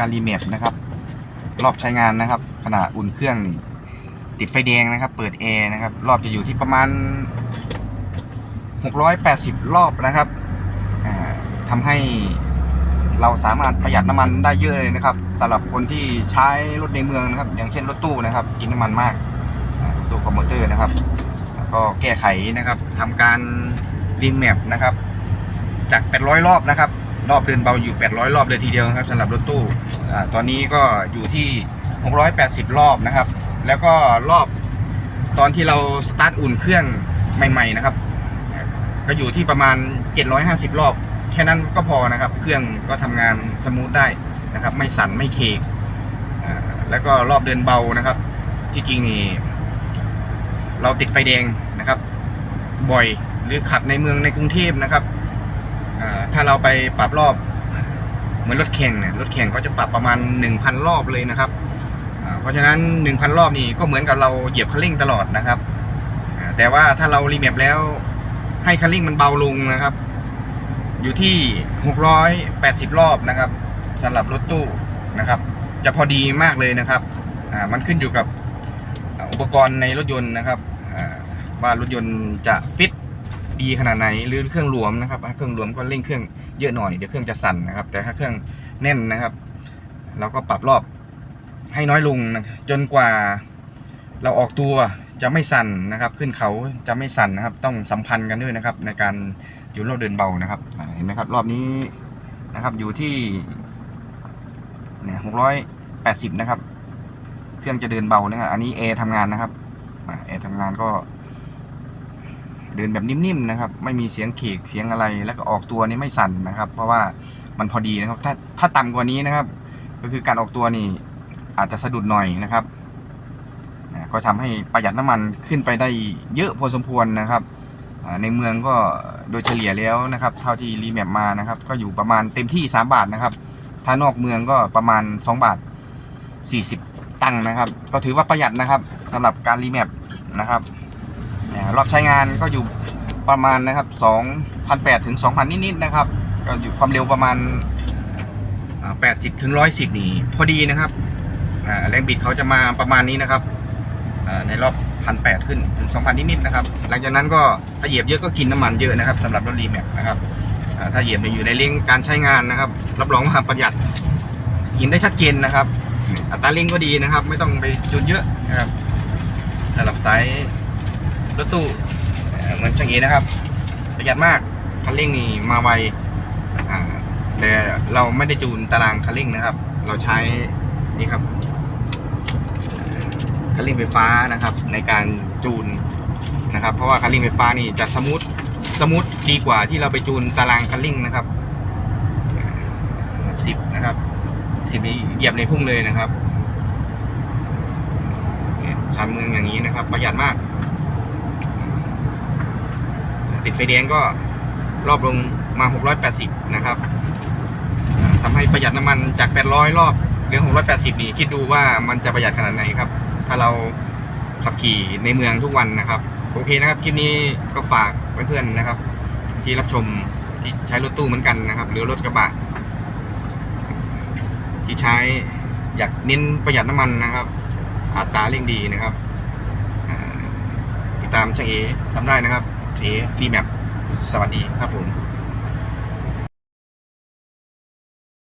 การรีแมปนะครับ รอบใช้งานนะครับ ขณะอุ่นเครื่องนี่ติดไฟแดงนะครับ เปิดแอร์นะครับ รอบจะอยู่ที่ประมาณ 680 รอบนะครับอ่าทำให้เราสามารถประหยัดน้ำมันได้เยอะเลยนะครับสำหรับคนที่ใช้รถในเมืองนะครับ อย่างเช่นรถตู้นะครับ กินน้ำมันมากตู้คอมมอเตอร์นะครับแล้วก็แก้ไขนะครับทำการรีแมปนะครับ จาก 800 รอบนะครับ รอบเดินเบาอยู่ 800 รอบเลยทีเดียวครับสำหรับรถตู้อตอนนี้ก็อยู่ที่ 680 รอบนะครับ แล้วก็รอบตอนที่เราสตาร์ทอุ่นเครื่องใหม่ ๆ นะครับ ก็อยู่ที่ประมาณ 750 รอบ แค่นั้นก็พอนะครับ เครื่องก็ทำงานสมูทได้นะครับ ไม่สั่นไม่เคกแล้วก็รอบเดินเบานะครับ ที่จริงนี่เราติดไฟแดงนะครับ บ่อยหรือขับในเมืองในกรุงเทพนะครับ ถ้าเราไปปรับรอบเหมือนรถแข่งเนี่ยรถแข่งเขาจะปรับประมาณ 1,000 รอบเลยนะครับเพราะฉะนั้น 1,000 รอบนี่ก็เหมือนกับเราเหยียบคันเร่งตลอดนะครับแต่ว่าถ้าเรารีแมปแล้วให้คันเร่งมันเบาลงนะครับ อยู่ที่ 680 รอบนะครับสำหรับรถตู้นะครับ จะพอดีมากเลยนะครับมันขึ้นอยู่กับอุปกรณ์ในรถยนต์นะครับว่ารถยนต์จะฟิต ดีขนาดไหนหรือเครื่องรวมนะครับถ้าเครื่องรวมก็เร่งเครื่องเยอะหน่อยเดี๋ยวเครื่องจะสั่นนะครับ แต่ถ้าเครื่องแน่นนะครับเราก็ปรับรอบให้น้อยลงนะจนกว่าเราออกตัวจะไม่สั่นนะครับ ขึ้นเขาจะไม่สั่นนะครับ ต้องสัมพันธ์กันด้วยนะครับ ในการอยู่รอบเดินเบานะครับเห็นไหมครับ รอบนี้นะครับ อยู่ที่เนี่ยหกร้อยแปดสิบนะครับ เครื่องจะเดินเบานะครับอันนี้แอร์ทำงานนะครับแอร์ทำงานก็ เดินแบบนิ่มๆนะครับ ไม่มีเสียงเขกเสียงอะไร แล้วก็ออกตัวนี่ไม่สั่นนะครับ เพราะว่ามันพอดีนะครับ ถ้าถ้าต่ำกว่านี้นะครับ ก็คือการออกตัวนี่อาจจะสะดุดหน่อยนะครับก็ทำให้ประหยัดน้ำมันขึ้นไปได้เยอะพอสมควรนะครับในเมืองก็โดยเฉลี่ยแล้วนะครับ เท่าที่รีแมปมานะครับ ก็อยู่ประมาณเต็มที่ 3 บาทนะครับ ถ้านอกเมืองก็ประมาณ 2 บาท 40 ตังค์นะครับ ก็ถือว่าประหยัดนะครับสำหรับการรีแมปนะครับ รอบใช้งานก็อยู่ประมาณนะครับ2,800ถึง2,000 นิดๆนะครับ ก็อยู่ความเร็วประมาณแปดสิบถึงร้อยสิบนี่ พอดีนะครับอ่าแรงบิดเขาจะมาประมาณนี้นะครับในรอบพันแปดขึ้นถึงสองพันนิดๆนะครับ หลังจากนั้นก็ถ้าเหยียบเยอะก็กินน้ำมันเยอะนะครับสำหรับรถรีแม็กนะครับถ้าเหยียบอยู่ในเร่งการใช้งานนะครับ รับรองว่าประหยัดเห็นได้ชัดเจนนะครับ อัตราเร่งก็ดีนะครับ ไม่ต้องไปจูนเยอะนะครับสำหรับไซส์ รถตู้เหมือนช่างเอนะครับ ประหยัดมากคันเร่งนี่มาไวแต่เราไม่ได้จูนตารางคันเร่งนะครับ เราใช้นี่ครับคันเร่งไฟฟ้านะครับ ในการจูนนะครับ เพราะว่าคันเร่งไฟฟ้านี่จะสมูทสมูทดีกว่าที่เราไปจูนตารางคันเร่งนะครับสิบนะครับสิบนี้เหยียบในพุ่งเลยนะครับเนี่ยชานเมืองอย่างนี้นะครับ ประหยัดมาก ติดไฟแดงก็รอบลงมา 680 นะครับทำให้ประหยัดน้ำมันจาก 800 รอบเหลือ 680 นี่คิดดูว่ามันจะประหยัดขนาดไหนครับ ถ้าเราขับขี่ในเมืองทุกวันนะครับ โอเคนะครับ คลิปนี้ก็ฝากเพื่อนๆนะครับ ที่รับชมที่ใช้รถตู้เหมือนกันนะครับ หรือรถกระบะที่ใช้อยากเน้นประหยัดน้ำมันนะครับ อัตราเร่งดีนะครับติดตามช่างเอทำได้นะครับ เอรีแมปสวัสดีครับผม